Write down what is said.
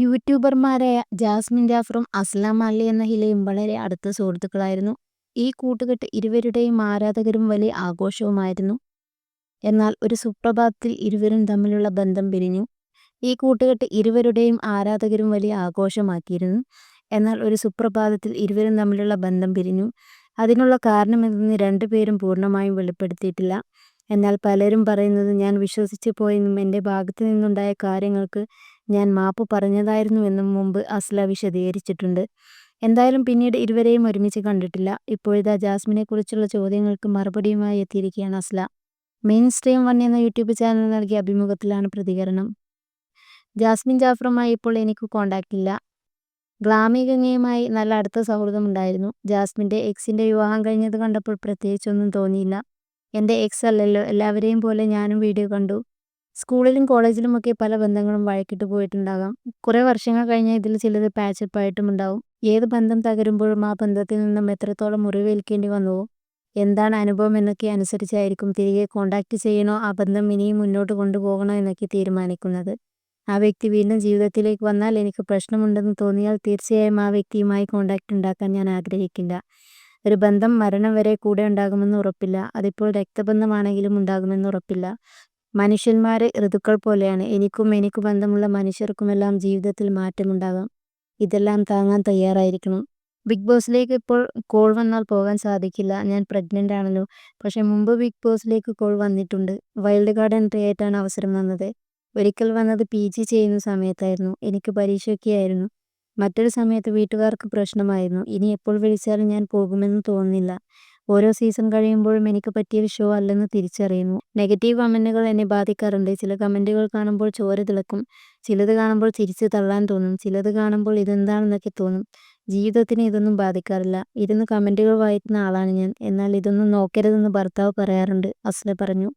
യൂട്യൂബർമാരായ Jasmine ജാഫറും അസ്ലാം അലി എന്ന ഹിലയും വളരെ അടുത്ത സുഹൃത്തുക്കളായിരുന്നു. ഈ കൂട്ടുകെട്ട് ഇരുവരുടെയും ആരാധകരും വലിയ ആഘോഷവുമായിരുന്നു. എന്നാൽ ഒരു സുപ്രഭാതത്തിൽ ഇരുവരും തമ്മിലുള്ള ബന്ധം പിരിഞ്ഞു. ഈ കൂട്ടുകെട്ട് ഇരുവരുടെയും ആരാധകരും വലിയ ആഘോഷമാക്കിയിരുന്നു. എന്നാൽ ഒരു സുപ്രഭാതത്തിൽ ഇരുവരും തമ്മിലുള്ള ബന്ധം പിരിഞ്ഞു. അതിനുള്ള കാരണമെന്തെന്ന് രണ്ടുപേരും പൂർണമായും വെളിപ്പെടുത്തിയിട്ടില്ല. എന്നാൽ പലരും പറയുന്നത് ഞാൻ വിശ്വസിച്ച് പോയെന്നും എന്റെ ഭാഗത്തു നിന്നുണ്ടായ കാര്യങ്ങൾക്ക് ഞാൻ മാപ്പ് പറഞ്ഞതായിരുന്നുവെന്നും മുമ്പ് അസ്ല വിശദീകരിച്ചിട്ടുണ്ട്. എന്തായാലും പിന്നീട് ഇരുവരെയും ഒരുമിച്ച് കണ്ടിട്ടില്ല. ഇപ്പോഴിതാ ജാസ്മിനെക്കുറിച്ചുള്ള ചോദ്യങ്ങൾക്ക് മറുപടിയുമായി എത്തിയിരിക്കുകയാണ് അസ്ല. മെയിൻ സ്ട്രീം വൺ എന്ന യൂട്യൂബ് ചാനൽ നൽകിയ അഭിമുഖത്തിലാണ് പ്രതികരണം. ജാസ്മിൻ ജാഫറുമായി ഇപ്പോൾ എനിക്ക് കോണ്ടാക്റ്റ് ഇല്ല. ഗ്ലാമി ഗംഗയുമായി നല്ല അടുത്ത സൗഹൃദമുണ്ടായിരുന്നു. ജാസ്മിന്റെ എക്സിന്റെ വിവാഹം കഴിഞ്ഞത് കണ്ടപ്പോൾ പ്രത്യേകിച്ചൊന്നും തോന്നിയില്ല. എന്റെ എക്സ് അല്ലല്ലോ. എല്ലാവരെയും പോലെ ഞാനും വീഡിയോ കണ്ടു. സ്കൂളിലും കോളേജിലുമൊക്കെ പല ബന്ധങ്ങളും വഴക്കിട്ട് പോയിട്ടുണ്ടാകാം. കുറെ വർഷങ്ങൾ കഴിഞ്ഞാൽ ഇതിൽ ചിലത് പാച്ചപ്പ് ആയിട്ടുമുണ്ടാവും. ഏത് ബന്ധം തകരുമ്പോഴും ആ ബന്ധത്തിൽ നിന്നും എത്രത്തോളം മുറിവേൽക്കേണ്ടി വന്നു എന്താണ് അനുഭവം എന്നൊക്കെ അനുസരിച്ചായിരിക്കും തിരികെ കോണ്ടാക്ട് ചെയ്യണോ ആ ബന്ധം ഇനിയും മുന്നോട്ട് കൊണ്ടുപോകണോ എന്നൊക്കെ തീരുമാനിക്കുന്നത്. ആ വ്യക്തി വീണ്ടും ജീവിതത്തിലേക്ക് വന്നാൽ എനിക്ക് പ്രശ്നമുണ്ടെന്ന് തോന്നിയാൽ തീർച്ചയായും ആ വ്യക്തിയുമായി കോണ്ടാക്ട് ഉണ്ടാക്കാൻ ഞാൻ ആഗ്രഹിക്കില്ല. ഒരു ബന്ധം മരണം വരെ കൂടെ ഉണ്ടാകുമെന്ന് ഉറപ്പില്ല. അതിപ്പോൾ രക്തബന്ധമാണെങ്കിലും ഉണ്ടാകുമെന്ന് ഉറപ്പില്ല. മനുഷ്യന്മാർ ഋതുക്കൾ പോലെയാണ്. എനിക്കും എനിക്ക് ബന്ധമുള്ള മനുഷ്യർക്കുമെല്ലാം ജീവിതത്തിൽ മാറ്റമുണ്ടാകാം. ഇതെല്ലാം താങ്ങാൻ തയ്യാറായിരിക്കണം. ബിഗ് ബോസിലേക്ക് ഇപ്പോൾ കോൾ വന്നാൽ പോകാൻ സാധിക്കില്ല. ഞാൻ പ്രഗ്നന്റ് ആണല്ലോ. പക്ഷേ മുമ്പ് ബിഗ് ബോസിലേക്ക് കോൾ വന്നിട്ടുണ്ട്. വൈൽഡ് കാർഡ് എൻട്രി ആയിട്ടാണ് അവസരം വന്നത്. ഒരിക്കൽ വന്നത് പി ജി ചെയ്യുന്ന സമയത്തായിരുന്നു. എനിക്ക് പരീക്ഷയൊക്കെയായിരുന്നു. മറ്റൊരു സമയത്ത് വീട്ടുകാർക്ക് പ്രശ്നമായിരുന്നു. ഇനി എപ്പോൾ വിളിച്ചാലും ഞാൻ പോകുമെന്ന് തോന്നുന്നില്ല. ഓരോ സീസൺ കഴിയുമ്പോഴും എനിക്ക് പറ്റിയ ഷോ അല്ലെന്ന് തിരിച്ചറിയുന്നു. നെഗറ്റീവ് കമന്റുകൾ എന്നെ ബാധിക്കാറുണ്ട്. ചില കമന്റുകൾ കാണുമ്പോൾ ചോര തിളക്കും. ചിലത് കാണുമ്പോൾ തിരിച്ച് തള്ളാൻ തോന്നും. ചിലത് കാണുമ്പോൾ ഇതെന്താണെന്നൊക്കെ തോന്നും. ജീവിതത്തിന് ഇതൊന്നും ബാധിക്കാറില്ല. ഇരുന്ന് കമന്റുകൾ വായിക്കുന്ന ആളാണ് ഞാൻ. എന്നാൽ ഇതൊന്നും നോക്കരുതെന്ന് ഭർത്താവ് പറയാറുണ്ട്. അസ്ല പറഞ്ഞു.